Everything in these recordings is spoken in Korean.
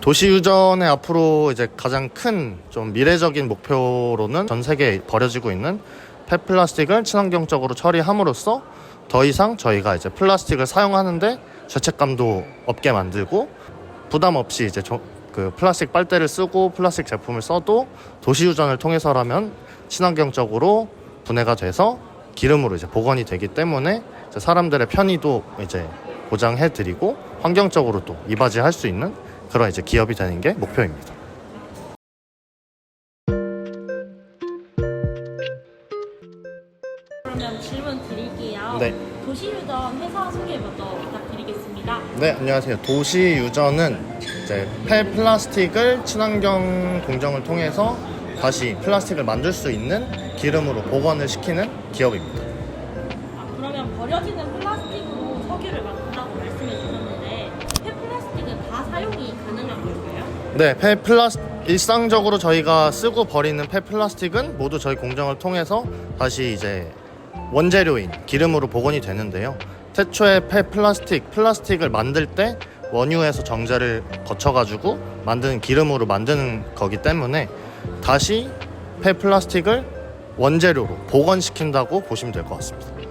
도시유전의 앞으로 이제 가장 큰 좀 미래적인 목표로는 전 세계에 버려지고 있는 폐플라스틱을 친환경적으로 처리함으로써 더 이상 저희가 이제 플라스틱을 사용하는데 죄책감도 없게 만들고 부담 없이 이제 저- 그 플라스틱 빨대를 쓰고 플라스틱 제품을 써도 도시유전을 통해서라면 친환경적으로 분해가 돼서 기름으로 이제 복원이 되기 때문에 이제 사람들의 편의도 이제 보장해드리고 환경적으로 또 이바지할 수 있는 그런 이제 기업이 되는 게 목표입니다. 그러면 질문 드릴게요. 네. 도시유전 회사 소개 먼저 부탁드리겠습니다. 네, 안녕하세요. 도시 유전은 이제 폐 플라스틱을 친환경 공정을 통해서 다시 플라스틱을 만들 수 있는 기름으로 복원을 시키는 기업입니다. 아, 그러면 버려지는 플라스틱으로 석유를 만든다고 말씀해 주셨는데 폐 플라스틱은 다 사용이? 네, 폐 플라스 일상적으로 저희가 쓰고 버리는 폐 플라스틱은 모두 저희 공정을 통해서 다시 이제 원재료인 기름으로 복원이 되는데요. 태초에 폐 플라스틱, 플라스틱을 만들 때 원유에서 정제를 거쳐가지고 만드는 기름으로 만드는 거기 때문에 다시 폐 플라스틱을 원재료로 복원시킨다고 보시면 될 것 같습니다.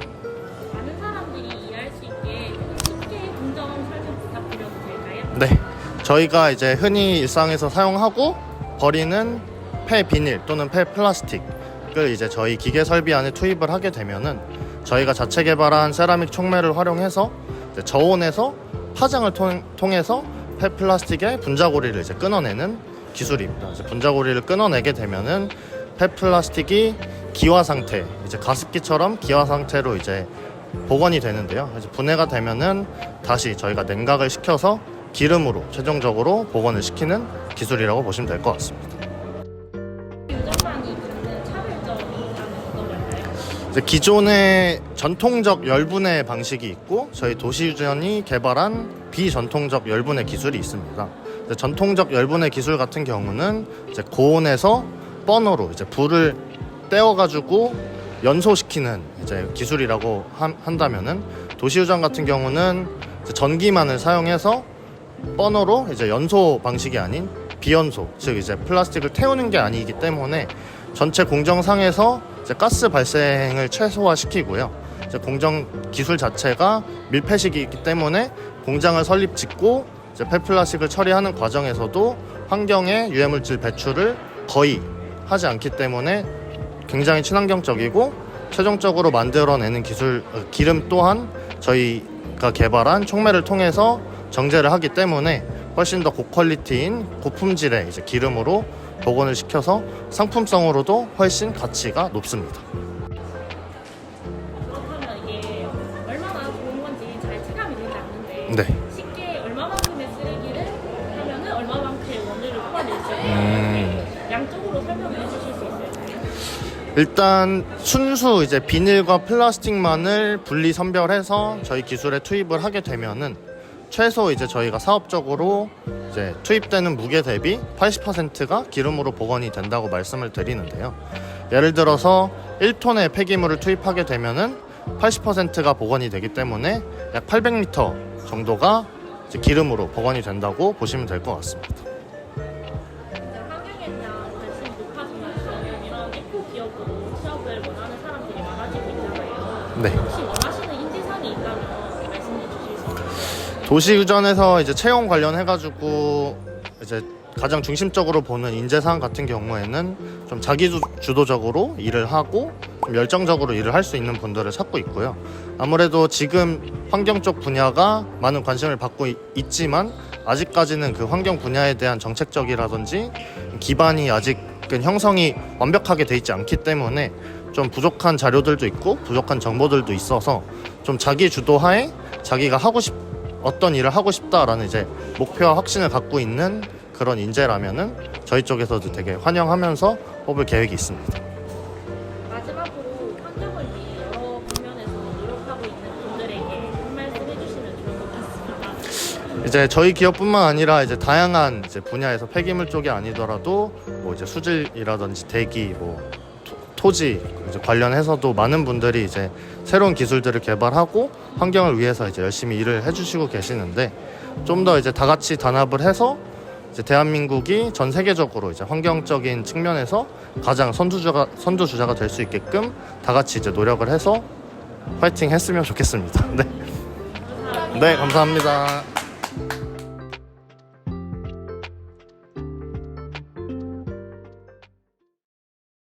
저희가 이제 흔히 일상에서 사용하고 버리는 폐 비닐 또는 폐 플라스틱을 이제 저희 기계 설비 안에 투입을 하게 되면은 저희가 자체 개발한 세라믹 촉매를 활용해서 저온에서 파장을 통, 통해서 폐 플라스틱의 분자고리를 이제 끊어내는 기술입니다. 이제 분자고리를 끊어내게 되면은 폐 플라스틱이 기화 상태, 이제 가습기처럼 기화 상태로 이제 복원이 되는데요. 이제 분해가 되면은 다시 저희가 냉각을 시켜서 기름으로 최종적으로 복원을 시키는 기술이라고 보시면 될 것 같습니다. 기존의 전통적 열분해 방식이 있고 저희 도시유전이 개발한 비전통적 열분해 기술이 있습니다. 전통적 열분해 기술 같은 경우는 이제 고온에서 버너로 이제 불을 떼어가지고 연소시키는 이제 기술이라고 한- 한다면은 도시유전 같은 경우는 전기만을 사용해서 버너로 이제 연소 방식이 아닌 비연소, 즉 이제 플라스틱을 태우는 게 아니기 때문에 전체 공정상에서 이제 가스 발생을 최소화시키고요. 이제 공정 기술 자체가 밀폐식이기 때문에 공장을 설립 짓고 이제 폐플라스틱을 처리하는 과정에서도 환경에 유해물질 배출을 거의 하지 않기 때문에 굉장히 친환경적이고 최종적으로 만들어내는 기술 어, 기름 또한 저희가 개발한 촉매를 통해서 정제를 하기 때문에 훨씬 더 고퀄리티인 고품질의 이제 기름으로 복원을 시켜서 상품성으로도 훨씬 가치가 높습니다. 그렇다면 이게 얼마나 좋은 건지 잘 체감이 되지 않는데 네. 쉽게 얼마만큼의 쓰레기를 하면은 얼마만큼의 원료를 뽑아낼 수 있는지 음. 양쪽으로 설명을 해주실 수 있을까요? 일단 순수 이제 비닐과 플라스틱만을 분리 선별해서 저희 기술에 투입을 하게 되면은 최소 이제 저희가 사업적으로 이제 투입되는 무게 대비 80%가 기름으로 복원이 된다고 말씀을 드리는데요. 예를 들어서 1톤의 폐기물을 투입하게 되면은 80%가 복원이 되기 때문에 약 800리터 정도가 이제 기름으로 복원이 된다고 보시면 될 것 같습니다. 네. 도시유전에서 이제 채용 관련해가지고 이제 가장 중심적으로 보는 인재상 같은 경우에는 좀 자기 주- 주도적으로 일을 하고 좀 열정적으로 일을 할 수 있는 분들을 찾고 있고요. 아무래도 지금 환경 쪽 분야가 많은 관심을 받고 있- 있지만 아직까지는 그 환경 분야에 대한 정책적이라든지 기반이 아직은 형성이 완벽하게 돼 있지 않기 때문에 좀 부족한 자료들도 있고 부족한 정보들도 있어서 좀 자기 주도하에 자기가 하고 싶 어떤 일을 하고 싶다라는 이제 목표와 확신을 갖고 있는 그런 인재라면은 저희 쪽에서도 되게 환영하면서 뽑을 계획이 있습니다. 마지막으로 환경을 위해 여러 방면에서 노력하고 있는 분들에게 한 말씀 해주시면 좋을 것 같습니다. 이제 저희 기업뿐만 아니라 이제 다양한 이제 분야에서 폐기물 쪽이 아니더라도 뭐 이제 수질이라든지 대기 뭐 토- 토지 관련해서도 많은 분들이 이제 새로운 기술들을 개발하고 환경을 위해서 이제 열심히 일을 해주시고 계시는데 좀 더 이제 다 같이 단합을 해서 이제 대한민국이 전 세계적으로 이제 환경적인 측면에서 가장 선두주가 선두주자가 될 수 있게끔 다 같이 이제 노력을 해서 파이팅 했으면 좋겠습니다. 네. 네, 감사합니다.